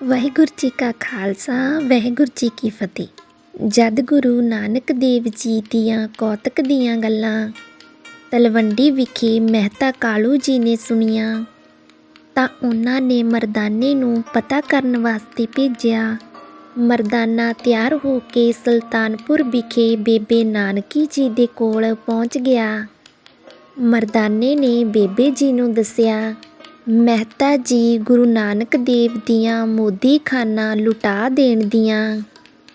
ਵਾਹਿਗੁਰੂ ਜੀ ਕਾ ਖਾਲਸਾ, ਵਾਹਿਗੁਰੂ ਜੀ ਕੀ ਫਤਿਹ। ਜਦ ਗੁਰੂ ਨਾਨਕ ਦੇਵ ਜੀ ਦੀਆਂ ਕੌਤਕ ਦੀਆਂ ਗੱਲਾਂ ਤਲਵੰਡੀ ਵਿਖੇ ਮਹਿਤਾ ਕਾਲੂ ਜੀ ਨੇ ਸੁਣੀਆਂ, ਤਾਂ ਉਹਨਾਂ ਨੇ ਮਰਦਾਨੇ ਨੂੰ ਪਤਾ ਕਰਨ ਵਾਸਤੇ ਭੇਜਿਆ, ਮਰਦਾਨਾ ਤਿਆਰ ਹੋ ਕੇ ਸੁਲਤਾਨਪੁਰ ਵਿਖੇ ਬੇਬੇ ਨਾਨਕੀ ਜੀ ਦੇ ਕੋਲ ਪਹੁੰਚ ਗਿਆ। ਮਰਦਾਨੇ ਨੇ ਬੇਬੇ ਜੀ ਨੂੰ ਦੱਸਿਆ ਮਹਿਤਾ ਜੀ ਗੁਰੂ ਨਾਨਕ ਦੇਵ ਦੀਆਂ ਮੋਦੀ ਖਾਨਾ ਲੁਟਾ ਦੇਣ ਦੀਆਂ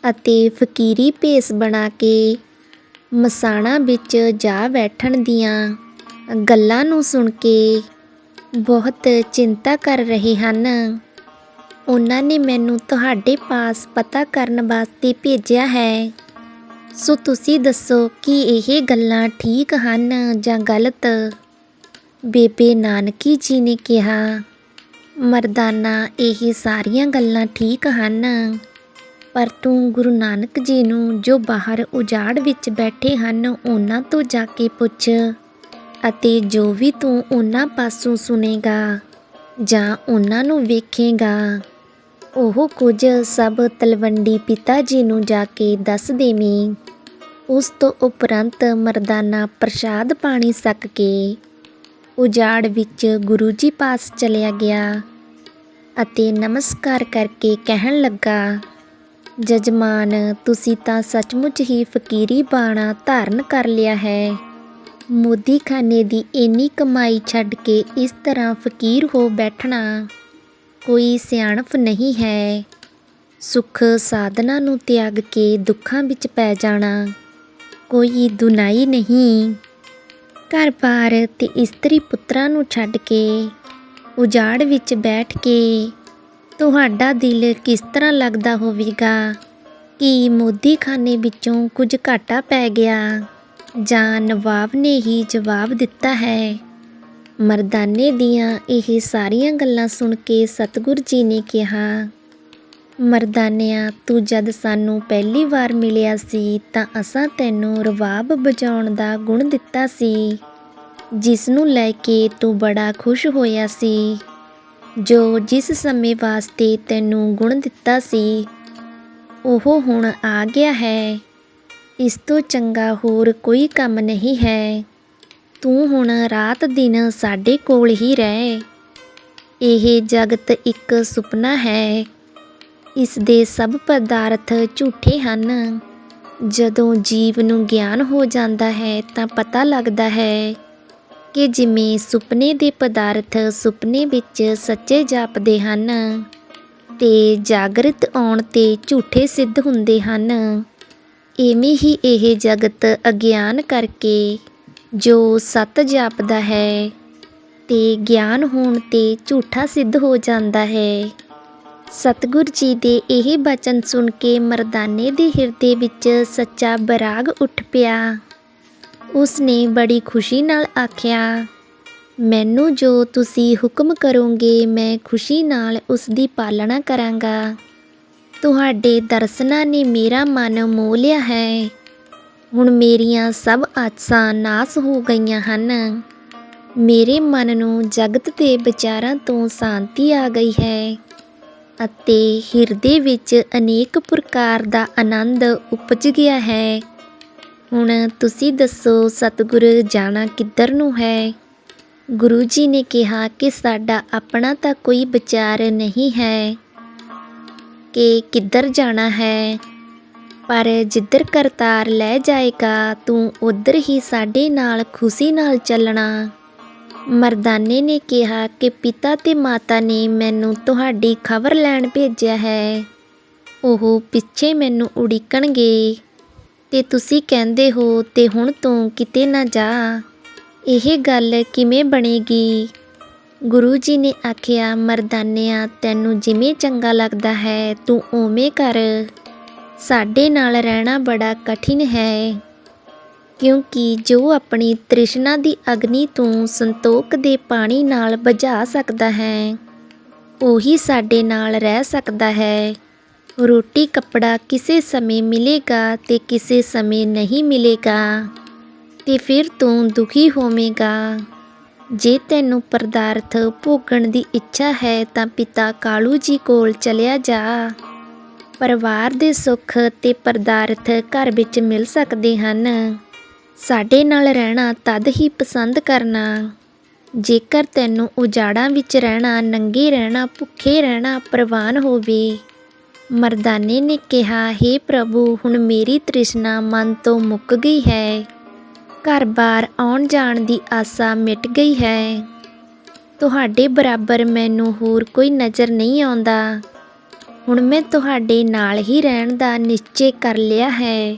ਅਤੇ ਫਕੀਰੀ ਭੇਸ ਬਣਾ ਕੇ ਮਸਾਣਾ ਵਿੱਚ ਜਾ ਬੈਠਣ ਦੀਆਂ ਗੱਲਾਂ ਨੂੰ ਸੁਣ ਕੇ ਬਹੁਤ ਚਿੰਤਾ ਕਰ ਰਹੇ ਹਨ। ਉਹਨਾਂ ਨੇ ਮੈਨੂੰ ਤੁਹਾਡੇ ਪਾਸ ਪਤਾ ਕਰਨ ਵਾਸਤੇ ਭੇਜਿਆ ਹੈ। ਸੋ ਤੁਸੀਂ ਦੱਸੋ ਕਿ ਇਹ ਗੱਲਾਂ ਠੀਕ ਹਨ ਜਾਂ ਗਲਤ? ਬੇਬੇ ਨਾਨਕੀ ਜੀ ਨੇ ਕਿਹਾ, ਮਰਦਾਨਾ, ਇਹ ਸਾਰੀਆਂ ਗੱਲਾਂ ਠੀਕ ਹਨ, ਪਰ ਤੂੰ ਗੁਰੂ ਨਾਨਕ ਜੀ ਨੂੰ ਜੋ ਬਾਹਰ ਉਜਾੜ ਵਿੱਚ ਬੈਠੇ ਹਨ, ਉਹਨਾਂ ਤੋਂ ਜਾ ਕੇ ਪੁੱਛ ਅਤੇ ਜੋ ਵੀ ਤੂੰ ਉਹਨਾਂ ਪਾਸੋਂ ਸੁਨੇਗਾ ਜਾਂ ਉਹਨਾਂ ਨੂੰ ਵੇਖੇਗਾ, ਉਹ ਕੁਝ ਸਭ ਤਲਵੰਡੀ ਪਿਤਾ ਜੀ ਨੂੰ ਜਾ ਕੇ ਦੱਸ ਦੇਵੀਂ। ਉਸ ਤੋਂ ਉਪਰੰਤ ਮਰਦਾਨਾ ਪ੍ਰਸ਼ਾਦ ਪਾਣੀ ਸਕ ਕੇ ਉਜਾੜ ਵਿੱਚ ਗੁਰੂ ਜੀ ਪਾਸ ਚਲਿਆ ਗਿਆ ਅਤੇ ਨਮਸਕਾਰ ਕਰਕੇ ਕਹਿਣ ਲੱਗਾ, ਜਜਮਾਨ, ਤੁਸੀਂ ਤਾਂ ਸੱਚਮੁੱਚ ਹੀ ਫਕੀਰੀ ਬਾਣਾ ਧਾਰਨ ਕਰ ਲਿਆ ਹੈ। ਮੋਦੀ ਖਾਨੇ ਦੀ ਇੰਨੀ ਕਮਾਈ ਛੱਡ ਕੇ ਇਸ ਤਰ੍ਹਾਂ ਫਕੀਰ ਹੋ ਬੈਠਣਾ ਕੋਈ ਸਿਆਣਪ ਨਹੀਂ ਹੈ। ਸੁਖ ਸਾਧਨਾ ਨੂੰ ਤਿਆਗ ਕੇ ਦੁੱਖਾਂ ਵਿੱਚ ਪੈ ਜਾਣਾ ਕੋਈ ਦੁਨਾਈ ਨਹੀਂ। ਘਰ-ਬਾਰ ਤੇ ਇਸਤਰੀ ਪੁੱਤਰਾਂ ਨੂੰ ਛੱਡ ਕੇ, ਉਜਾੜ ਵਿੱਚ ਬੈਠ ਕੇ, ਤੁਹਾਡਾ ਦਿਲ ਕਿਸ ਤਰ੍ਹਾਂ ਲੱਗਦਾ ਹੋਵੇਗਾ? ਕਿ ਮੋਦੀ ਖਾਨੇ ਵਿੱਚੋਂ ਕੁਝ ਘਾਟਾ ਪੈ ਗਿਆ? ਜਾਂ ਨਵਾਬ ਨੇ ਹੀ ਜਵਾਬ ਦਿੱਤਾ ਹੈ? ਮਰਦਾਨੇ ਦੀਆਂ ਇਹ ਸਾਰੀਆਂ ਗੱਲਾਂ ਸੁਣ ਕੇ ਸਤਿਗੁਰ ਜੀ ਨੇ ਕਿਹਾ ਮਰਦਾਨਿਆਂ, ਤੂੰ ਜਦ ਸਾਨੂੰ ਪਹਿਲੀ ਵਾਰ ਮਿਲਿਆ ਸੀ ਤਾਂ ਅਸਾਂ ਤੈਨੂੰ ਰਵਾਬ ਵਜਾਉਣ ਦਾ ਗੁਣ ਦਿੱਤਾ ਸੀ। ਜਿਸ ਨੂੰ ਲੈ ਕੇ ਤੂੰ ਬੜਾ ਖੁਸ਼ ਹੋਇਆ ਸੀ। ਜੋ ਜਿਸ ਸਮੇਂ ਵਾਸਤੇ ਤੈਨੂੰ ਗੁਣ ਦਿੱਤਾ ਸੀ, ਉਹ ਹੁਣ ਆ ਗਿਆ ਹੈ। ਇਸ ਤੋਂ ਚੰਗਾ ਹੋਰ ਕੋਈ ਕੰਮ ਨਹੀਂ ਹੈ। ਤੂੰ ਹੁਣ ਰਾਤ ਦਿਨ ਸਾਡੇ ਕੋਲ ਹੀ ਰਹਿ। ਇਹ ਜਗਤ ਇੱਕ ਸੁਪਨਾ ਹੈ। ਇਸ ਦੇ ਸਭ ਪਦਾਰਥ ਝੂਠੇ ਹਨ। ਜਦੋਂ ਜੀਵ ਨੂੰ ਗਿਆਨ ਹੋ ਜਾਂਦਾ ਹੈ ਤਾਂ ਪਤਾ ਲੱਗਦਾ ਹੈ ਕਿ ਜਿਵੇਂ ਸੁਪਨੇ ਦੇ ਪਦਾਰਥ ਸੁਪਨੇ ਵਿੱਚ ਸੱਚੇ ਜਾਪਦੇ ਹਨ, ਤੇ ਜਾਗਰਤ ਆਉਣ ਤੇ ਝੂਠੇ ਸਿੱਧ ਹੁੰਦੇ ਹਨ। ਐਵੇਂ ਹੀ ਇਹ ਜਗਤ ਅਗਿਆਨ ਕਰਕੇ ਜੋ ਸਤ ਜਾਪਦਾ ਹੈ, ਤੇ ਗਿਆਨ ਹੋਣ ਤੇ ਝੂਠਾ ਸਿੱਧ ਹੋ ਜਾਂਦਾ ਹੈ। ਸਤਿਗੁਰ ਜੀ ਦੇ ਇਹ ਬਚਨ ਸੁਣ ਕੇ ਮਰਦਾਨੇ ਦੇ ਹਿਰਦੇ ਵਿੱਚ ਸੱਚਾ ਬਰਾਗ ਉੱਠ ਪਿਆ। ਉਸ ਨੇ ਬੜੀ ਖੁਸ਼ੀ ਨਾਲ ਆਖਿਆ, ਮੈਨੂੰ ਜੋ ਤੁਸੀਂ ਹੁਕਮ ਕਰੋਗੇ, ਮੈਂ ਖੁਸ਼ੀ ਨਾਲ ਉਸ ਦੀ ਪਾਲਣਾ ਕਰਾਂਗਾ। ਤੁਹਾਡੇ ਦਰਸ਼ਨਾਂ ਨੇ ਮੇਰਾ ਮਨ ਮੋਹ ਲਿਆ ਹੈ। ਹੁਣ ਮੇਰੀਆਂ ਸਭ ਆਸਾਂ ਨਾਸ ਹੋ ਗਈਆਂ ਹਨ। ਮੇਰੇ ਮਨ ਨੂੰ ਜਗਤ ਦੇ ਵਿਚਾਰਾਂ ਤੋਂ ਸ਼ਾਂਤੀ ਆ ਗਈ ਹੈ। ਅਤੇ ਹਿਰਦੇ ਵਿੱਚ ਅਨੇਕ ਪ੍ਰਕਾਰ ਦਾ ਆਨੰਦ ਉਪਜ ਗਿਆ ਹੈ। ਹੁਣ ਤੁਸੀਂ ਦੱਸੋ ਸਤਿਗੁਰ ਜਾਣਾ ਕਿੱਧਰ ਨੂੰ ਹੈ? ਗੁਰੂ ਜੀ ਨੇ ਕਿਹਾ ਕਿ ਸਾਡਾ ਆਪਣਾ ਤਾਂ ਕੋਈ ਵਿਚਾਰ ਨਹੀਂ ਹੈ ਕਿ ਕਿੱਧਰ ਜਾਣਾ ਹੈ, ਪਰ ਜਿੱਧਰ ਕਰਤਾਰ ਲੈ ਜਾਏਗਾ, ਤੂੰ ਉਧਰ ਹੀ ਸਾਡੇ ਨਾਲ ਖੁਸ਼ੀ ਨਾਲ ਚੱਲਣਾ। ਮਰਦਾਨੇ ਨੇ ਕਿਹਾ ਕਿ ਪਿਤਾ ਤੇ ਮਾਤਾ ਨੇ ਮੈਨੂੰ ਤੁਹਾਡੀ ਖਬਰ ਲੈਣ ਭੇਜਿਆ ਹੈ। ਉਹ ਪਿੱਛੇ ਮੈਨੂੰ ਉਡੀਕਣਗੇ। ਤੇ ਤੁਸੀਂ ਕਹਿੰਦੇ ਹੋ, ਤੇ ਹੁਣ ਤੂੰ ਕਿਤੇ ਨਾ ਜਾ। ਇਹ ਗੱਲ ਕਿਵੇਂ ਬਣੇਗੀ? ਗੁਰੂ ਜੀ ਨੇ ਆਖਿਆ, ਮਰਦਾਨਿਆ, ਤੈਨੂੰ ਜਿਵੇਂ ਚੰਗਾ ਲੱਗਦਾ ਹੈ, ਤੂੰ ਉਵੇਂ ਕਰ। ਸਾਡੇ ਨਾਲ ਰਹਿਣਾ ਬੜਾ ਕਠਿਨ ਹੈ। ਕਿਉਂਕਿ ਜੋ ਆਪਣੀ ਤ੍ਰਿਸ਼ਨਾ ਦੀ ਅਗਨੀ ਤੋਂ ਸੰਤੋਖ ਦੇ ਪਾਣੀ ਨਾਲ ਬੁਝਾ ਸਕਦਾ ਹੈ, ਉਹੀ ਸਾਡੇ ਨਾਲ ਰਹਿ ਸਕਦਾ ਹੈ। ਰੋਟੀ ਕੱਪੜਾ ਕਿਸੇ ਸਮੇਂ ਮਿਲੇਗਾ ਤੇ ਕਿਸੇ ਸਮੇਂ ਨਹੀਂ ਮਿਲੇਗਾ, ਤੇ ਫਿਰ ਤੂੰ ਦੁਖੀ ਹੋਵੇਂਗਾ। ਜੇ ਤੈਨੂੰ ਪਦਾਰਥ ਭੋਗਣ ਦੀ ਇੱਛਾ ਹੈ ਤਾਂ ਪਿਤਾ ਕਾਲੂ ਜੀ ਕੋਲ ਚਲਿਆ ਜਾ। ਪਰਿਵਾਰ ਦੇ ਸੁੱਖ ਤੇ ਪਦਾਰਥ ਘਰ ਵਿੱਚ ਮਿਲ ਸਕਦੇ ਹਨ। ਸਾਡੇ ਨਾਲ ਰਹਿਣਾ ਤਦ ਹੀ ਪਸੰਦ ਕਰਨਾ। ਜੇਕਰ ਤੈਨੂੰ ਉਜਾੜਾਂ ਵਿੱਚ ਰਹਿਣਾ, ਨੰਗੇ ਰਹਿਣਾ, ਭੁੱਖੇ ਰਹਿਣਾ ਪ੍ਰਵਾਨ ਹੋਵੇ। ਮਰਦਾਨੇ ਨੇ ਕਿਹਾ हे ਪ੍ਰਭੂ, ਹੁਣ ਮੇਰੀ ਤ੍ਰਿਸ਼ਨਾ ਮਨ ਤੋਂ ਮੁੱਕ ਗਈ ਹੈ। ਘਰ-ਬਾਰ ਆਉਣ ਜਾਣ ਦੀ ਆਸਾ ਮਿਟ ਗਈ ਹੈ। ਤੁਹਾਡੇ ਬਰਾਬਰ ਮੈਨੂੰ ਹੋਰ ਕੋਈ ਨਜ਼ਰ ਨਹੀਂ ਆਉਂਦਾ। ਹੁਣ ਮੈਂ ਤੁਹਾਡੇ ਨਾਲ ਹੀ ਰਹਿਣ ਦਾ ਨਿਸ਼ਚੇ ਕਰ ਲਿਆ ਹੈ।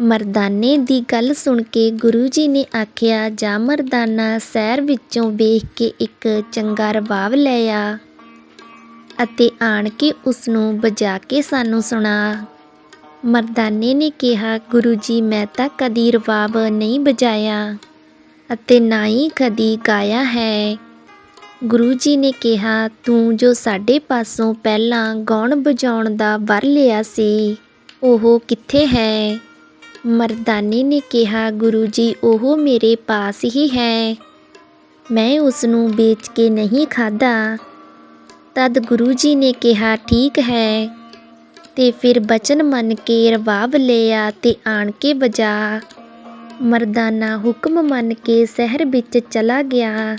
ਮਰਦਾਨੇ ਦੀ ਗੱਲ ਸੁਣ ਕੇ ਗੁਰੂ ਜੀ ਨੇ ਆਖਿਆ, ਜਾ ਮਰਦਾਨਾ ਸ਼ਹਿਰ ਵਿੱਚੋਂ ਵੇਖ ਕੇ ਇੱਕ ਚੰਗਾ ਰਬਾਬ ਲੈ ਆ ਅਤੇ ਆਣ ਕੇ ਉਸ ਨੂੰ ਵਜਾ ਕੇ ਸਾਨੂੰ ਸੁਣਾ। ਮਰਦਾਨੇ ਨੇ ਕਿਹਾ, ਗੁਰੂ ਜੀ, ਮੈਂ ਤਾਂ ਕਦੀ ਰਬਾਬ ਨਹੀਂ ਵਜਾਇਆ ਅਤੇ ਨਾ ਹੀ ਕਦੀ ਗਾਇਆ ਹੈ। ਗੁਰੂ ਜੀ ਨੇ ਕਿਹਾ, ਤੂੰ ਜੋ ਸਾਡੇ ਪਾਸੋਂ ਪਹਿਲਾਂ ਗਾਉਣ ਵਜਾਉਣ ਦਾ ਵਰ ਲਿਆ ਸੀ, ਉਹ ਕਿੱਥੇ ਹੈ? ਮਰਦਾਨੇ ਨੇ ਕਿਹਾ, ਗੁਰੂ ਜੀ, ਉਹ ਮੇਰੇ ਪਾਸ ਹੀ ਹੈ। ਮੈਂ ਉਸ ਨੂੰ ਵੇਚ ਕੇ ਨਹੀਂ ਖਾਦਾ ਤਦ ਗੁਰੂ ਜੀ ਨੇ ਕਿਹਾ, ਠੀਕ ਹੈ। ਤੇ ਫਿਰ ਬਚਨ ਮੰਨ ਕੇ ਰਵਾਬ ਲਿਆ ਤੇ ਆਣ ਕੇ ਵਜਾ। ਮਰਦਾਨਾ ਹੁਕਮ ਮੰਨ ਕੇ ਸ਼ਹਿਰ ਵਿੱਚ ਚਲਾ ਗਿਆ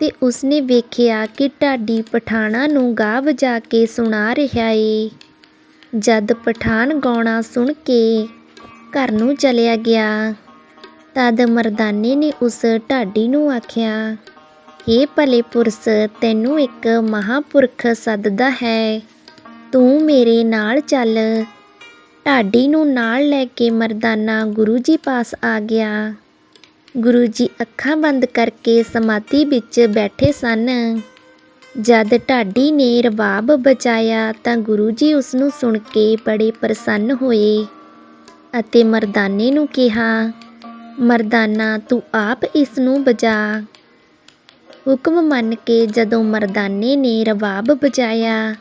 ਤੇ ਉਸਨੇ ਵੇਖਿਆ ਕਿ ਢਾਡੀ ਪਠਾਣਾ ਨੂੰ ਗਾ ਵਜਾ ਕੇ ਸੁਣਾ ਰਿਹਾ ਏ। ਜਦ ਪਠਾਨ ਗਾਉਣਾ ਸੁਣ ਕੇ ਘਰ ਨੂੰ ਚਲਿਆ ਗਿਆ। ਤਦ ਮਰਦਾਨੇ ਨੇ ਉਸ ਢਾਡੀ ਨੂੰ ਆਖਿਆ हे ਭਲੇ ਪੁਰਸ਼, ਤੈਨੂੰ ਇੱਕ ਮਹਾਪੁਰਖ ਸੱਦਦਾ ਹੈ। ਤੂੰ ਮੇਰੇ ਨਾਲ ਚੱਲ। ਢਾਡੀ ਨੂੰ ਨਾਲ ਲੈ ਕੇ ਮਰਦਾਨਾ ਗੁਰੂ ਜੀ ਪਾਸ ਆ ਗਿਆ। ਗੁਰੂ ਜੀ ਅੱਖਾਂ ਬੰਦ ਕਰਕੇ ਸਮਾਧੀ ਵਿੱਚ ਬੈਠੇ ਸਨ। ਜਦ ਢਾਡੀ ਨੇ ਰਬਾਬ ਬਚਾਇਆ ਤਾਂ ਗੁਰੂ ਜੀ ਉਸ ਨੂੰ ਸੁਣ ਕੇ ਬੜੇ ਪ੍ਰਸੰਨ ਹੋਏ। ਅਤੇ ਮਰਦਾਨੇ ਨੂੰ ਕਿਹਾ, ਮਰਦਾਨਾ, ਤੂੰ ਆਪ ਇਸ ਨੂੰ ਬਜਾ। ਹੁਕਮ ਮੰਨ ਕੇ ਜਦੋਂ ਮਰਦਾਨੇ ਨੇ ਰਬਾਬ ਬਜਾਇਆ,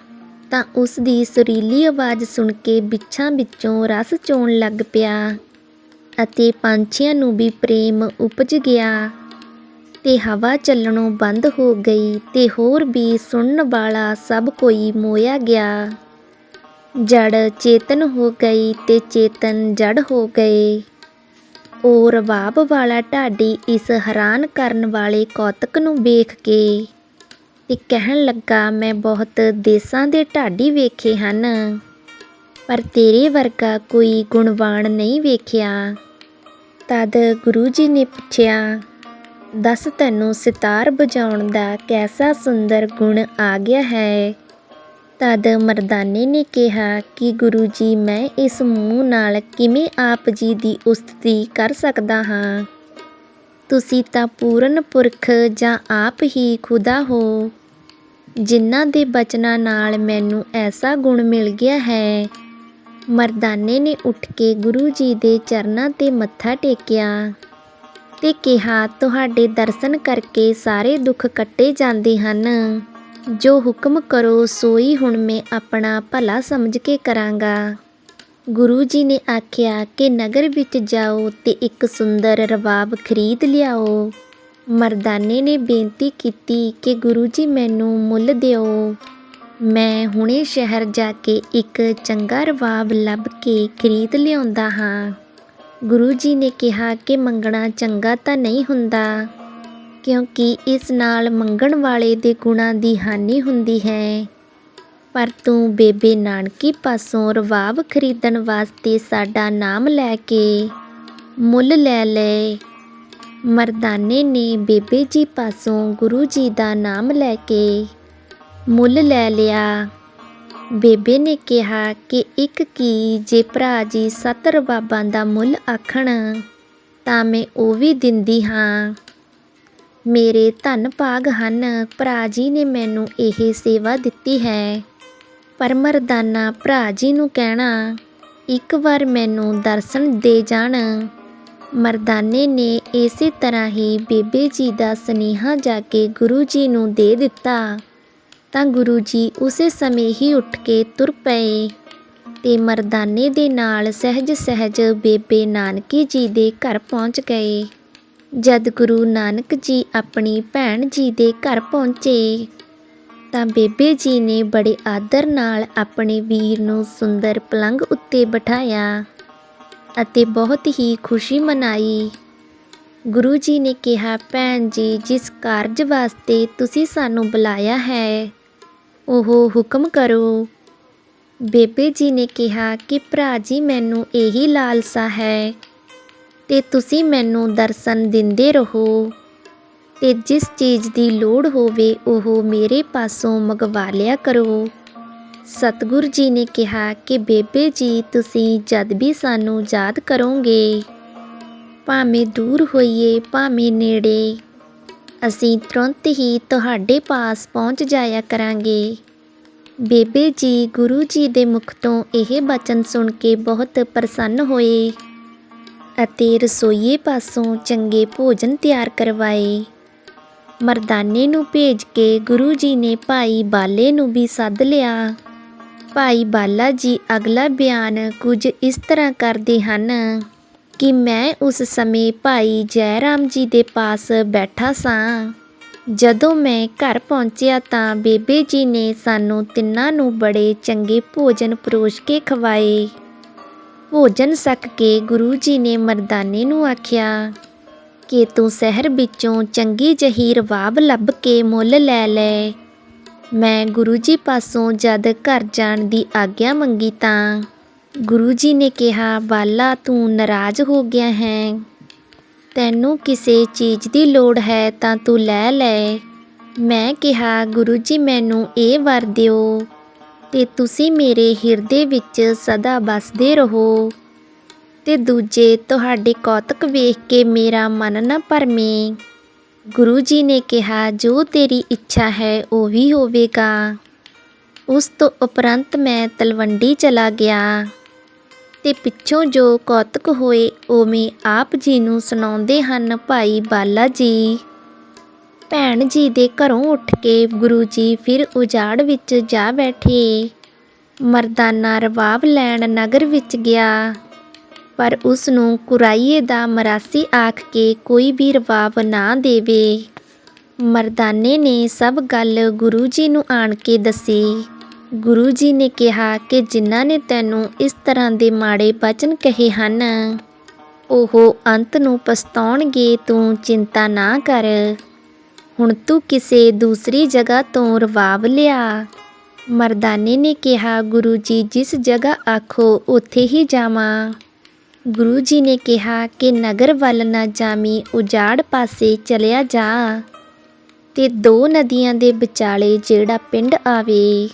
ਤਾਂ ਉਸ ਦੀ ਸੁਰੀਲੀ ਆਵਾਜ਼ ਸੁਣ ਕੇ ਬਿੱਛਾਂ ਵਿੱਚੋਂ ਰਸ ਚੋਣ ਲੱਗ ਪਿਆ ਅਤੇ ਪੰਛੀਆਂ ਨੂੰ ਵੀ ਪ੍ਰੇਮ ਉਪਜ ਗਿਆ ਤੇ ਹਵਾ ਚੱਲਣੋਂ ਬੰਦ ਹੋ ਗਈ ਤੇ ਹੋਰ ਵੀ ਸੁਣਨ ਵਾਲਾ ਸਭ ਕੋਈ ਮੋਇਆ ਗਿਆ। ਜੜ ਚੇਤਨ ਹੋ ਗਈ ਤੇ ਚੇਤਨ ਜੜ ਹੋ ਗਏ। ਉਹ ਰਵਾਬ ਵਾਲਾ ਢਾਡੀ ਇਸ ਹੈਰਾਨ ਕਰਨ ਵਾਲੇ ਕੌਤਕ ਨੂੰ ਵੇਖ ਕੇ ਤੇ ਕਹਿਣ ਲੱਗਾ, ਮੈਂ ਬਹੁਤ ਦੇਸਾਂ ਦੇ ਢਾਡੀ ਵੇਖੇ ਹਨ, ਪਰ ਤੇਰੇ ਵਰਗਾ ਕੋਈ ਗੁਣਵਾਨ ਨਹੀਂ ਵੇਖਿਆ। ਤਦ ਗੁਰੂ ਜੀ ਨੇ ਪੁੱਛਿਆ, ਦੱਸ ਤੈਨੂੰ ਸਿਤਾਰ ਵਜਾਉਣ ਦਾ ਕੈਸਾ ਸੁੰਦਰ ਗੁਣ ਆ ਗਿਆ ਹੈ? ਤਦ ਮਰਦਾਨੇ ਨੇ ਕਿਹਾ ਕਿ ਗੁਰੂ ਜੀ, ਮੈਂ ਇਸ ਮੂੰਹ ਨਾਲ ਕਿਵੇਂ ਆਪ ਜੀ ਦੀ ਉਸਤਤੀ ਕਰ ਸਕਦਾ ਹਾਂ? ਤੁਸੀਂ ਤਾਂ ਪੂਰਨ ਪੁਰਖ ਜਾਂ ਆਪ ਹੀ ਖੁਦਾ ਹੋ। ਜਿਨ੍ਹਾਂ ਦੇ ਬਚਨਾਂ ਨਾਲ ਮੈਨੂੰ ਐਸਾ ਗੁਣ ਮਿਲ ਗਿਆ ਹੈ। ਮਰਦਾਨੇ ਨੇ ਉੱਠ ਕੇ ਗੁਰੂ ਜੀ ਦੇ ਚਰਨਾਂ ਤੇ ਮੱਥਾ ਟੇਕਿਆ ਤੇ ਕਿਹਾ, ਤੁਹਾਡੇ ਦਰਸ਼ਨ ਕਰਕੇ ਸਾਰੇ ਦੁੱਖ ਕੱਟੇ ਜਾਂਦੇ ਹਨ। ਜੋ ਹੁਕਮ ਕਰੋ, ਸੋਈ ਹੁਣ ਮੈਂ ਆਪਣਾ ਭਲਾ ਸਮਝ ਕੇ ਕਰਾਂਗਾ। ਗੁਰੂ ਜੀ ਨੇ ਆਖਿਆ ਕਿ ਨਗਰ ਵਿੱਚ ਜਾਓ ਤੇ ਇੱਕ ਸੁੰਦਰ ਰਵਾਬ ਖਰੀਦ ਲਿਆਓ। ਮਰਦਾਨੇ ਨੇ ਬੇਨਤੀ ਕੀਤੀ ਕਿ ਗੁਰੂ ਜੀ ਮੈਨੂੰ ਮੁੱਲ ਦਿਓ। ਮੈਂ ਹੁਣੇ ਸ਼ਹਿਰ ਜਾ ਕੇ ਇੱਕ ਚੰਗਾ ਰਵਾਬ ਲੱਭ ਕੇ ਖਰੀਦ ਲਿਆਉਂਦਾ ਹਾਂ। ਗੁਰੂ ਜੀ ਨੇ ਕਿਹਾ ਕਿ ਮੰਗਣਾ ਚੰਗਾ ਤਾਂ ਨਹੀਂ ਹੁੰਦਾ। ਕਿਉਂਕਿ ਇਸ ਨਾਲ ਮੰਗਣ ਵਾਲੇ ਦੇ ਗੁਣਾਂ ਦੀ ਹਾਨੀ ਹੁੰਦੀ ਹੈ। ਪਰ ਤੂੰ ਬੇਬੇ ਨਾਨਕੀ ਪਾਸੋਂ ਰਵਾਬ ਖਰੀਦਣ ਵਾਸਤੇ ਸਾਡਾ ਨਾਮ ਲੈ ਕੇ ਮੁੱਲ ਲੈ ਲਏ ਮਰਦਾਨੇ ਨੇ ਬੇਬੇ ਜੀ ਪਾਸੋਂ ਗੁਰੂ ਜੀ ਦਾ ਨਾਮ ਲੈ ਕੇ ਮੁੱਲ ਲੈ ਲਿਆ। ਬੇਬੇ ਨੇ ਕਿਹਾ ਕਿ ਇੱਕ ਕੀ ਜੇ ਭਰਾ ਜੀ ਸੱਤ ਰਬਾਬਾਂ ਦਾ ਮੁੱਲ ਆਖਣ ਤਾਂ ਮੈਂ ਉਹ ਵੀ ਦਿੰਦੀ ਹਾਂ। ਮੇਰੇ ਧੰਨ ਭਾਗ ਹਨ। ਭਰਾ ਜੀ ਨੇ ਮੈਨੂੰ ਇਹ ਸੇਵਾ ਦਿੱਤੀ ਹੈ। ਪਰ ਮਰਦਾਨਾ, ਭਰਾ ਜੀ ਨੂੰ ਕਹਿਣਾ, ਇੱਕ ਵਾਰ ਮੈਨੂੰ ਦਰਸ਼ਨ ਦੇ ਜਾਣ। ਮਰਦਾਨੇ ਨੇ ਇਸੇ ਤਰ੍ਹਾਂ ਹੀ ਬੇਬੇ ਜੀ ਦਾ ਸਨੇਹਾ ਜਾ ਕੇ ਗੁਰੂ ਜੀ ਨੂੰ ਦੇ ਦਿੱਤਾ। ਤਾਂ ਗੁਰੂ ਜੀ ਉਸੇ ਸਮੇਂ ਹੀ ਉੱਠ ਕੇ ਤੁਰ ਪਏ ਤੇ ਮਰਦਾਨੇ ਦੇ ਨਾਲ ਸਹਿਜ ਸਹਿਜ ਬੇਬੇ ਨਾਨਕੀ ਜੀ ਦੇ ਘਰ ਪਹੁੰਚ ਗਏ। ਜਦ ਗੁਰੂ ਨਾਨਕ ਜੀ ਆਪਣੀ ਭੈਣ ਜੀ ਦੇ ਘਰ ਪਹੁੰਚੇ, ਤਾਂ ਬੇਬੇ ਜੀ ਨੇ ਬੜੇ ਆਦਰ ਨਾਲ ਆਪਣੇ ਵੀਰ ਨੂੰ ਸੁੰਦਰ ਪਲੰਗ ਉੱਤੇ ਬਿਠਾਇਆ ਅਤੇ ਬਹੁਤ ਹੀ ਖੁਸ਼ੀ ਮਨਾਈ। ਗੁਰੂ ਜੀ ਨੇ ਕਿਹਾ, ਭੈਣ ਜੀ, ਜਿਸ ਕਾਰਜ ਵਾਸਤੇ ਤੁਸੀਂ ਸਾਨੂੰ ਬੁਲਾਇਆ ਹੈ, ਉਹ ਹੁਕਮ ਕਰੋ। ਬੇਬੇ ਜੀ ਨੇ ਕਿਹਾ, ਕਿ ਭਰਾ ਜੀ, ਮੈਨੂੰ ਇਹੀ ਲਾਲਸਾ ਹੈ ਤੇ ਤੁਸੀਂ ਮੈਨੂੰ ਦਰਸ਼ਨ ਦਿੰਦੇ ਰਹੋ ਤੇ ਜਿਸ ਚੀਜ਼ ਦੀ ਲੋੜ ਹੋਵੇ ਉਹ ਮੇਰੇ ਪਾਸੋਂ ਮੰਗਵਾ ਲਿਆ ਕਰੋ। ਸਤਿਗੁਰ ਜੀ ਨੇ ਕਿਹਾ ਕਿ ਬੇਬੇ ਜੀ, ਤੁਸੀਂ ਜਦ ਵੀ ਸਾਨੂੰ ਯਾਦ ਕਰੋਗੇ, ਭਾਵੇਂ ਦੂਰ ਹੋਈਏ, ਭਾਵੇਂ ਨੇੜੇ, ਅਸੀਂ ਤੁਰੰਤ ਹੀ ਤੁਹਾਡੇ ਪਾਸ ਪਹੁੰਚ ਜਾਇਆ ਕਰਾਂਗੇ। ਬੇਬੇ ਜੀ, ਗੁਰੂ ਜੀ ਦੇ ਮੁਖ ਤੋਂ ਇਹ ਬਚਨ ਸੁਣ ਕੇ ਬਹੁਤ ਪ੍ਰਸੰਨ ਹੋਏ। ਅਤੇ ਰਸੋਈਏ ਪਾਸੋਂ ਚੰਗੇ ਭੋਜਨ ਤਿਆਰ ਕਰਵਾਏ। ਮਰਦਾਨੇ ਨੂੰ ਭੇਜ ਕੇ ਗੁਰੂ ਜੀ ਨੇ ਭਾਈ ਬਾਲੇ ਨੂੰ ਵੀ ਸੱਦ ਲਿਆ। ਭਾਈ ਬਾਲਾ ਜੀ ਅਗਲਾ ਬਿਆਨ ਕੁਝ ਇਸ ਤਰ੍ਹਾਂ ਕਰਦੇ ਹਨ ਕਿ ਮੈਂ ਉਸ ਸਮੇਂ ਭਾਈ ਜੈ ਰਾਮ ਜੀ ਦੇ ਪਾਸ ਬੈਠਾ ਸਾਂ। ਜਦੋਂ ਮੈਂ ਘਰ ਪਹੁੰਚਿਆ ਤਾਂ ਬੇਬੇ ਜੀ ਨੇ ਸਾਨੂੰ ਤਿੰਨਾਂ ਨੂੰ ਬੜੇ ਚੰਗੇ ਭੋਜਨ ਪਰੋਸ ਕੇ ਖਵਾਏ। ਭੋਜਨ ਛਕ ਕੇ ਗੁਰੂ ਜੀ ਨੇ ਮਰਦਾਨੇ ਨੂੰ ਆਖਿਆ, ਕਿ ਤੂੰ ਸ਼ਹਿਰ ਵਿੱਚੋਂ ਚੰਗੀ ਜਹੀ ਰਵਾਬ ਲੱਭ ਕੇ ਮੁੱਲ ਲੈ ਲੈ। ਮੈਂ ਗੁਰੂ ਜੀ ਪਾਸੋਂ ਜਦ ਘਰ ਜਾਣ ਦੀ ਆਗਿਆ ਮੰਗੀ ਤਾਂ ਗੁਰੂ ਜੀ ਨੇ ਕਿਹਾ, ਬਾਲਾ, ਤੂੰ ਨਾਰਾਜ਼ ਹੋ ਗਿਆ ਹੈ। ਤੈਨੂੰ ਕਿਸੇ ਚੀਜ਼ ਦੀ ਲੋੜ ਹੈ ਤਾਂ ਤੂੰ ਲੈ ਲੈ। ਮੈਂ ਕਿਹਾ, ਗੁਰੂ ਜੀ, ਮੈਨੂੰ ਇਹ ਵਰ ਦਿਓ। ਤੇ ਤੁਸੀਂ ਮੇਰੇ ਹਿਰਦੇ ਵਿੱਚ ਸਦਾ ਬਸਦੇ ਰਹੋ। ਤੇ ਦੂਜੇ, ਤੁਹਾਡੇ ਕੌਤਕ ਵੇਖ ਕੇ ਮੇਰਾ ਮਨ ਨਾ ਭਰਮੇ। ਗੁਰੂ ਜੀ ਨੇ ਕਿਹਾ, ਜੋ ਤੇਰੀ ਇੱਛਾ ਹੈ, ਉਹ ਵੀ ਹੋਵੇਗਾ। ਉਸ ਤੋਂ ਉਪਰੰਤ ਮੈਂ ਤਲਵੰਡੀ ਚਲਾ ਗਿਆ। ਤੇ ਪਿੱਛੋਂ ਜੋ ਕੌਤਕ ਹੋਏ, ਉਹ ਉਵੇਂ ਆਪ ਜੀ ਨੂੰ ਸੁਣਾਉਂਦੇ ਹਨ, ਭਾਈ ਬਾਲਾ ਜੀ। ਭੈਣ ਜੀ ਦੇ ਘਰੋਂ ਉੱਠ ਕੇ ਗੁਰੂ ਜੀ ਫਿਰ ਉਜਾੜ ਵਿੱਚ ਜਾ ਬੈਠੇ। ਮਰਦਾਨਾ ਰਵਾਬ ਲੈਣ ਨਗਰ ਵਿੱਚ ਗਿਆ। ਪਰ ਉਸ ਨੂੰ ਕੁਰਾਈਏ ਦਾ ਮਰਾਸੀ ਆਖ ਕੇ ਕੋਈ ਵੀ ਰਵਾਬ ਨਾ ਦੇਵੇ। ਮਰਦਾਨੇ ਨੇ ਸਭ ਗੱਲ ਗੁਰੂ ਜੀ ਨੂੰ ਆਣ ਕੇ ਦੱਸੀ। ਗੁਰੂ ਜੀ ਨੇ ਕਿਹਾ ਕਿ ਜਿਨ੍ਹਾਂ ਨੇ ਤੈਨੂੰ ਇਸ ਤਰ੍ਹਾਂ ਦੇ ਮਾੜੇ ਬਚਨ ਕਹੇ ਹਨ, ਉਹ ਅੰਤ ਨੂੰ ਪਛਤਾਉਣਗੇ, ਤੂੰ ਚਿੰਤਾ ਨਾ ਕਰ। ਹੁਣ ਤੂੰ ਕਿਸੇ ਦੂਸਰੀ ਜਗ੍ਹਾ ਤੋਂ ਰਵਾਬ ਲਿਆ। ਮਰਦਾਨੇ ਨੇ ਕਿਹਾ, ਗੁਰੂ ਜੀ, ਜਿਸ ਜਗ੍ਹਾ ਆਖੋ, ਉੱਥੇ ਹੀ ਜਾਵਾਂ। ਗੁਰੂ ਜੀ ਨੇ ਕਿਹਾ ਕਿ ਨਗਰ ਵੱਲ ਨਾ ਜਾਮੀ ਉਜਾੜ ਪਾਸੇ ਚਲਿਆ ਜਾ। ਤੇ ਦੋ ਨਦੀਆਂ ਦੇ ਵਿਚਾਲੇ ਜਿਹੜਾ ਪਿੰਡ ਆਵੇ,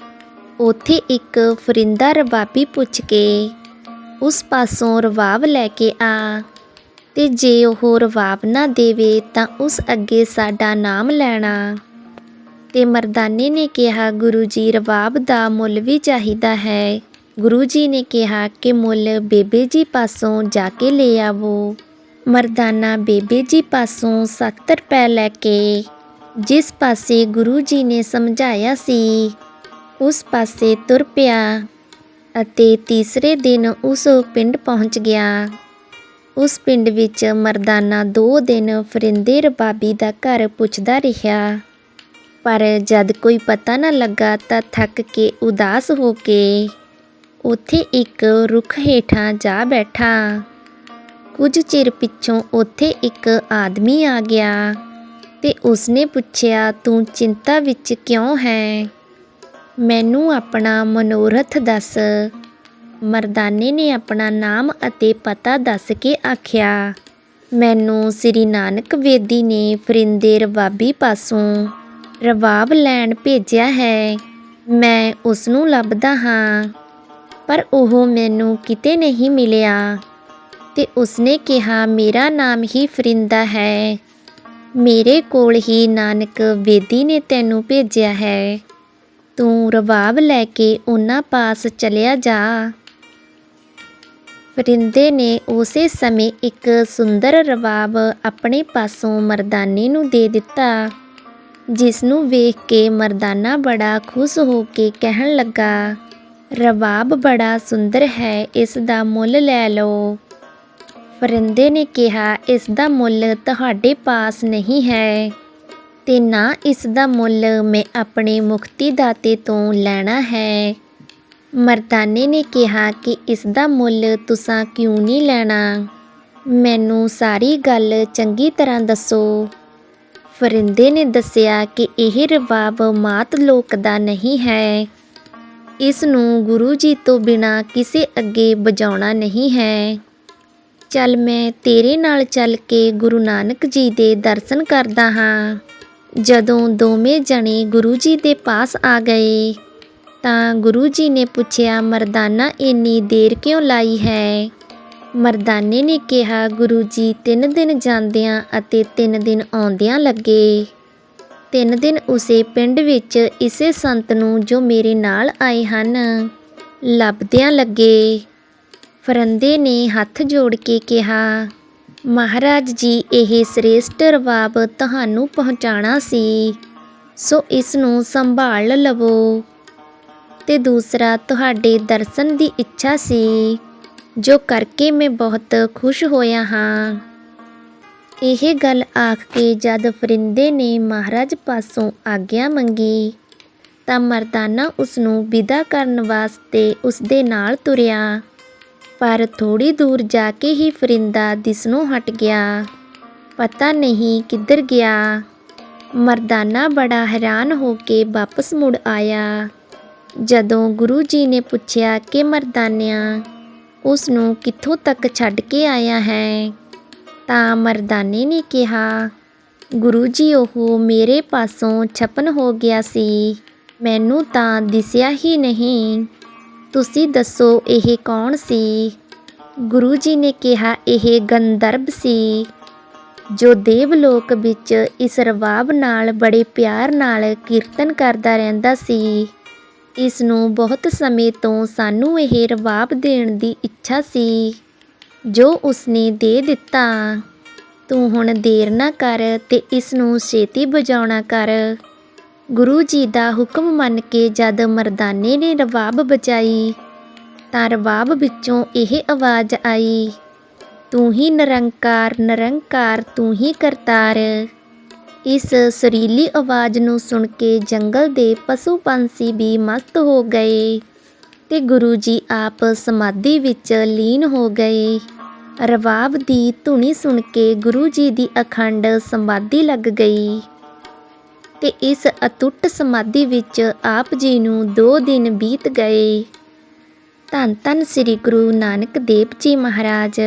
ਉੱਥੇ ਇੱਕ ਫਰਿੰਦਾ ਰਬਾਬੀ ਪੁੱਛ ਕੇ, ਉਸ ਪਾਸੋਂ ਰਵਾਬ ਲੈ ਕੇ ਆ। ਤੇ ਜੇ ਉਹ ਰਵਾਬ ਨਾ ਦੇਵੇ ਤਾਂ ਉਸ ਅੱਗੇ ਸਾਡਾ ਨਾਮ ਲੈਣਾ। ਤੇ ਮਰਦਾਨੇ ਨੇ ਕਿਹਾ, ਗੁਰੂ ਜੀ, ਰਵਾਬ ਦਾ ਮੁੱਲ ਵੀ ਚਾਹੀਦਾ ਹੈ। ਗੁਰੂ ਜੀ ਨੇ ਕਿਹਾ, ਕਿ ਮੁੱਲ ਬੇਬੇ ਜੀ ਪਾਸੋਂ ਜਾ ਕੇ ਲੈ ਆਵੋ। ਮਰਦਾਨਾ ਬੇਬੇ ਜੀ ਪਾਸੋਂ 70 ਰੁਪਏ ਲੈ ਕੇ ਜਿਸ ਪਾਸੇ ਗੁਰੂ ਜੀ ਨੇ ਸਮਝਾਇਆ ਸੀ, ਉਸ ਪਾਸੇ ਤੁਰ ਪਿਆ ਅਤੇ ਤੀਸਰੇ ਦਿਨ ਉਸ ਪਿੰਡ ਪਹੁੰਚ ਗਿਆ। ਉਸ ਪਿੰਡ ਵਿੱਚ ਮਰਦਾਨਾ ਦੋ ਦਿਨ ਫਰਿੰਦੇ ਰਬਾਬੀ ਦਾ ਘਰ ਪੁੱਛਦਾ ਰਿਹਾ। ਪਰ ਜਦ ਕੋਈ ਪਤਾ ਨਾ ਲੱਗਾ ਤਾਂ ਥੱਕ ਕੇ ਉਦਾਸ ਹੋ ਕੇ ਉੱਥੇ ਇੱਕ ਰੁੱਖ ਹੇਠਾਂ ਜਾ ਬੈਠਾ। ਕੁਝ ਚਿਰ ਪਿੱਛੋਂ ਉੱਥੇ ਇੱਕ ਆਦਮੀ ਆ ਗਿਆ ਤੇ ਉਸਨੇ ਪੁੱਛਿਆ, ਤੂੰ ਚਿੰਤਾ ਵਿੱਚ ਕਿਉਂ ਹੈ? ਮੈਨੂੰ ਆਪਣਾ ਮਨੋਰਥ ਦੱਸ। ਮਰਦਾਨੇ ਨੇ ਆਪਣਾ ਨਾਮ ਅਤੇ ਪਤਾ ਦੱਸ ਕੇ ਆਖਿਆ, ਮੈਨੂੰ ਸ੍ਰੀ ਨਾਨਕ ਵੇਦੀ ਨੇ ਫਰਿੰਦੇ ਰਵਾਬੀ ਪਾਸੋਂ ਰਵਾਬ ਲੈਣ ਭੇਜਿਆ ਹੈ। ਮੈਂ ਉਸ ਨੂੰ ਲੱਭਦਾ ਹਾਂ, ਪਰ ਉਹ ਮੈਨੂੰ ਕਿਤੇ ਨਹੀਂ ਮਿਲਿਆ ਤੇ ਉਸਨੇ ਕਿਹਾ, ਮੇਰਾ ਨਾਮ ਹੀ ਫਰਿੰਦਾ ਹੈ। ਮੇਰੇ ਕੋਲ ਹੀ ਨਾਨਕ ਵੇਦੀ ਨੇ ਤੈਨੂੰ ਭੇਜਿਆ ਹੈ। ਤੂੰ ਰਵਾਬ ਲੈ ਕੇ ਉਹਨਾਂ ਪਾਸ ਚਲਿਆ ਜਾ। ਪਰਿੰਦੇ ਨੇ ਉਸੇ ਸਮੇਂ ਇੱਕ ਸੁੰਦਰ ਰਵਾਬ ਆਪਣੇ ਪਾਸੋਂ ਮਰਦਾਨੇ ਨੂੰ ਦੇ ਦਿੱਤਾ ਜਿਸ ਨੂੰ ਵੇਖ ਕੇ ਮਰਦਾਨਾ ਬੜਾ ਖੁਸ਼ ਹੋ ਕੇ ਕਹਿਣ ਲੱਗਾ, ਰਵਾਬ ਬੜਾ ਸੁੰਦਰ ਹੈ, ਇਸ ਦਾ ਮੁੱਲ ਲੈ ਲਓ। ਫਰਿੰਦੇ ਨੇ ਕਿਹਾ, ਇਸ ਦਾ ਮੁੱਲ ਤੁਹਾਡੇ ਪਾਸ ਨਹੀਂ ਹੈ, ਤੇ ਨਾ ਇਸ ਦਾ ਮੁੱਲ ਮੈਂ ਆਪਣੇ ਮੁਕਤੀ ਦਾਤੇ ਤੋਂ ਲੈਣਾ ਹੈ। ਮਰਦਾਨੇ ਨੇ ਕਿਹਾ ਕਿ ਇਸ ਦਾ ਮੁੱਲ ਤੁਸਾਂ ਕਿਉਂ ਨਹੀਂ ਲੈਣਾ? ਮੈਨੂੰ ਸਾਰੀ ਗੱਲ ਚੰਗੀ ਤਰ੍ਹਾਂ ਦੱਸੋ। ਫਰਿੰਦੇ ਨੇ ਦੱਸਿਆ ਕਿ ਇਹ ਰਵਾਬ ਮਾਤ ਲੋਕ ਦਾ ਨਹੀਂ ਹੈ। ਇਸ ਨੂੰ ਗੁਰੂ ਜੀ ਤੋਂ ਬਿਨਾ ਕਿਸੇ ਅੱਗੇ ਵਜਾਉਣਾ ਨਹੀਂ ਹੈ। ਚੱਲ ਮੈਂ ਤੇਰੇ ਨਾਲ ਚੱਲ ਕੇ ਗੁਰੂ ਨਾਨਕ ਜੀ ਦੇ ਦਰਸ਼ਨ ਕਰਦਾ ਹਾਂ। ਜਦੋਂ ਦੋਵੇਂ ਜਣੇ ਗੁਰੂ ਜੀ ਦੇ ਪਾਸ ਆ ਗਏ ਤਾਂ ਗੁਰੂ ਜੀ ਨੇ ਪੁੱਛਿਆ, ਮਰਦਾਨਾ, ਇੰਨੀ ਦੇਰ ਕਿਉਂ ਲਾਈ ਹੈ? ਮਰਦਾਨੇ ਨੇ ਕਿਹਾ ਗੁਰੂ ਜੀ ਤਿੰਨ ਦਿਨ ਜਾਂਦਿਆਂ ਅਤੇ ਤਿੰਨ ਦਿਨ ਆਉਂਦਿਆਂ ਲੱਗੇ। ਤਿੰਨ ਦਿਨ ਉਸੇ ਪਿੰਡ ਵਿੱਚ ਇਸੇ ਸੰਤ ਨੂੰ ਜੋ ਮੇਰੇ ਨਾਲ ਆਏ ਹਨ, ਲੱਭਦਿਆਂ ਲੱਗੇ। ਫਰੰਦੇ ਨੇ ਹੱਥ ਜੋੜ ਕੇ ਕਿਹਾ, ਮਹਾਰਾਜ ਜੀ, ਇਹ ਸ੍ਰੇਸ਼ਟ ਰਵਾਬ ਤੁਹਾਨੂੰ ਪਹੁੰਚਾਣਾ ਸੀ। ਸੋ ਇਸ ਨੂੰ ਸੰਭਾਲ ਲਵੋ। ਤੇ ਦੂਸਰਾ ਤੁਹਾਡੇ ਦਰਸ਼ਨ ਦੀ ਇੱਛਾ ਸੀ, ਜੋ ਕਰਕੇ ਮੈਂ ਬਹੁਤ ਖੁਸ਼ ਹੋਇਆ ਹਾਂ। ਇਹ ਗੱਲ ਆਖ ਕੇ ਜਦ ਫਰਿੰਦੇ ਨੇ ਮਹਾਰਾਜ ਪਾਸੋਂ ਆਗਿਆ ਮੰਗੀ, ਤਾਂ ਮਰਦਾਨਾ ਉਸ ਨੂੰ ਵਿਦਾ ਕਰਨ ਵਾਸਤੇ ਉਸ ਦੇ ਨਾਲ ਤੁਰਿਆ। ਪਰ ਥੋੜੀ ਦੂਰ ਜਾ ਕੇ ਹੀ ਫਰਿੰਦਾ ਦਿਸਣੋਂ ਹਟ ਗਿਆ। ਪਤਾ ਨਹੀਂ ਕਿੱਧਰ ਗਿਆ। ਮਰਦਾਨਾ ਬੜਾ ਹੈਰਾਨ ਹੋ ਕੇ ਵਾਪਸ ਮੁੜ ਆਇਆ। ਜਦੋਂ ਗੁਰੂ ਜੀ ਨੇ ਪੁੱਛਿਆ ਕਿ ਮਰਦਾਨਿਆ ਉਸ ਨੂੰ ਕਿੱਥੋਂ ਤੱਕ ਛੱਡ ਕੇ ਆਇਆ ਹੈ? ਤਾਂ ਮਰਦਾਨੇ ਨੇ ਕਿਹਾ, ਗੁਰੂ ਜੀ, ਉਹ ਮੇਰੇ ਪਾਸੋਂ ਛਪਨ ਹੋ ਗਿਆ ਸੀ। ਮੈਨੂੰ ਤਾਂ ਦਿਸਿਆ ਹੀ ਨਹੀਂ। ਤੁਸੀਂ ਦੱਸੋ ਇਹ ਕੌਣ ਸੀ? ਗੁਰੂ ਜੀ ਨੇ ਕਿਹਾ, ਇਹ ਗੰਦਰਬ ਸੀ, ਜੋ ਦੇਵਲੋਕ ਵਿੱਚ ਇਸ ਰਵਾਬ ਨਾਲ, ਬੜੇ ਪਿਆਰ ਨਾਲ ਕੀਰਤਨ ਕਰਦਾ ਰਹਿੰਦਾ ਸੀ। ਇਸ ਨੂੰ ਬਹੁਤ ਸਮੇਂ ਤੋਂ ਸਾਨੂੰ ਇਹ ਰਵਾਬ ਦੇਣ ਦੀ ਇੱਛਾ ਸੀ। ਜੋ ਉਸਨੇ ਦੇ ਦਿੱਤਾ, ਤੂੰ ਹੁਣ ਦੇਰ ਨਾ ਕਰ ਤੇ ਇਸ ਨੂੰ ਛੇਤੀ ਬਜਾਉਣਾ ਕਰ। ਗੁਰੂ ਜੀ ਦਾ ਹੁਕਮ ਮੰਨ ਕੇ ਜਦ ਮਰਦਾਨੇ ਨੇ ਰਵਾਬ ਬਚਾਈ, ਤਾਂ ਰਵਾਬ ਵਿੱਚੋਂ ਇਹ ਆਵਾਜ਼ ਆਈ, ਤੂੰ ਹੀ ਨਿਰੰਕਾਰ ਨਿਰੰਕਾਰ, ਤੂੰ ਹੀ ਕਰਤਾਰ। ਇਸ ਸੁਰੀਲੀ ਆਵਾਜ਼ ਨੂੰ ਸੁਣ ਕੇ ਜੰਗਲ ਦੇ ਪਸ਼ੂ ਪੰਛੀ ਵੀ ਮਸਤ ਹੋ ਗਏ ਤੇ ਗੁਰੂ ਜੀ ਆਪ ਸਮਾਧੀ ਵਿੱਚ ਲੀਨ ਹੋ ਗਏ। ਰਵਾਬ ਦੀ ਧੁਨੀ ਸੁਣ ਕੇ ਗੁਰੂ ਜੀ ਦੀ ਅਖੰਡ ਸਮਾਧੀ ਲੱਗ ਗਈ ਤੇ ਇਸ ਅਤੁੱਟ ਸਮਾਧੀ ਵਿੱਚ ਆਪ ਜੀ ਨੂੰ 2 ਦਿਨ ਬੀਤ ਗਏ। ਧੰਨ ਧੰਨ ਸ੍ਰੀ ਗੁਰੂ ਨਾਨਕ ਦੇਵ ਜੀ ਮਹਾਰਾਜ।